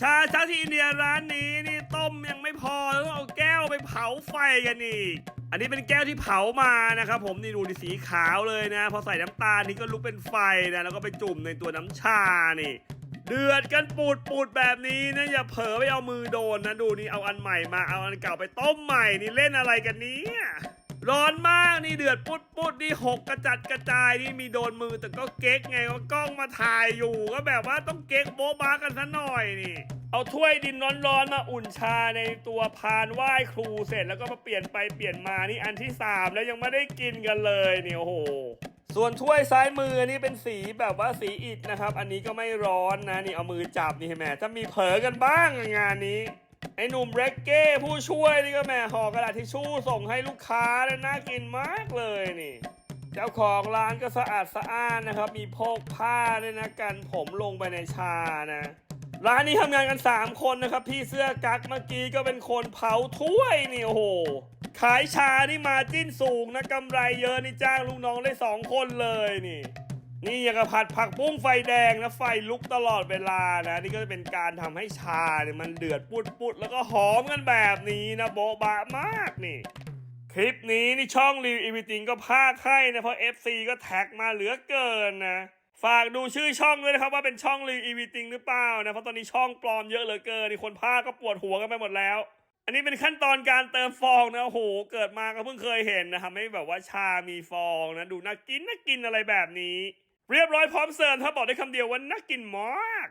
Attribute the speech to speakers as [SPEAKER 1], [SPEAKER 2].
[SPEAKER 1] ชาชาที่อินเดียร้านนี้นี่ต้มยังไม่พอต้องเอาแก้วไปเผาไฟกันอีก อันนี้เป็นแก้วที่เผามานะครับผมนี่ดูดิสีขาวเลยนะ พอใส่น้ำตาลนี่ก็ลุกเป็นไฟนะแล้วก็ไปจุ่มในตัวน้ำชานี่ เดือดกันปูดปูดแบบนี้นะอย่าเผลอไปเอามือโดนนะดูนี่เอาอันใหม่มาเอาอันเก่าไปต้มใหม่นี่เล่นอะไรกันเนี้ ร้อนมากนี่เดือดปุดปุดนี่หกกระจัดกระจายนี่มีโดนมือแต่ก็เก๊กไงว่ากล้องมาถ่ายอยู่ก็แบบว่าต้องเก๊กโบ๊ะบ้ากันซะหน่อยนี่ เอาถ้วยดินร้อนๆมาอุ่นชาในตัวพานไหว้ครูเสร็จแล้วก็มาเปลี่ยนไปเปลี่ยนมานี่อันที่สามแล้วยังไม่ได้กินกันเลยนี่โอ้โหส่วนถ้วยซ้ายมือนี่เป็นสีแบบว่าสีอิฐนะครับ อันนี้ก็ไม่ร้อนนะนี่เอามือจับนี่เห็นไหมจะมีเผลอกันบ้างงานนี้ ไอ้หนุ่มเร็กเก้ผู้ช่วยนี่ก็แหม่ห่อกระดาษทิชชู่ส่งให้ลูกค้านะน่ากินมากเลยนี่ เจ้าของร้านก็สะอาดสะอ้านนะครับ มีโพกผ้าด้วยนะกันผมลงไปในชานะร้านนี้ทำงานกัน 3 คนนะครับ พี่เสื้อกั๊กเมื่อกี้ก็เป็นคนเผาถ้วยนี่โอ้โห ขายชานี่มาจิ้นสูงนะกำไรเยอะนี่จ้างลูกน้องได้ 2 คนเลยนี่ นี่ย่างกับผัดผักบุ้งไฟแดงนะไฟลุกตลอดเวลานะนี่ก็จะเป็นการทำให้ชาเนี่ยมันเดือดปุดปุดๆแล้วก็หอมกันแบบนี้นะโบ๊ะบะมากนี่ คลิปนี้นี่ช่องรีวิวอีวิติงก็พากให้นะเพราะ FC ก็แท็กมาเหลือเกินนะฝากดูชื่อช่องด้วยนะครับว่าเป็นช่องรีวิวอีวิติงหรือเปล่านะเพราะตอนนี้ช่องปลอมเยอะเหลือเกินนี่คนพากก็ปวดหัวกันไปหมดแล้ว อันนี้เป็นขั้นตอนการเติมฟองนะโอ้โหเกิดมาก็เพิ่งเคยเห็นนะครับไม่แบบว่าชามีฟองนะดูน่ากินน่ากินอะไรแบบนี้ เรียบร้อยพร้อมเสิร์ฟถ้าบอกได้คำเดียวว่าน่ากินมาก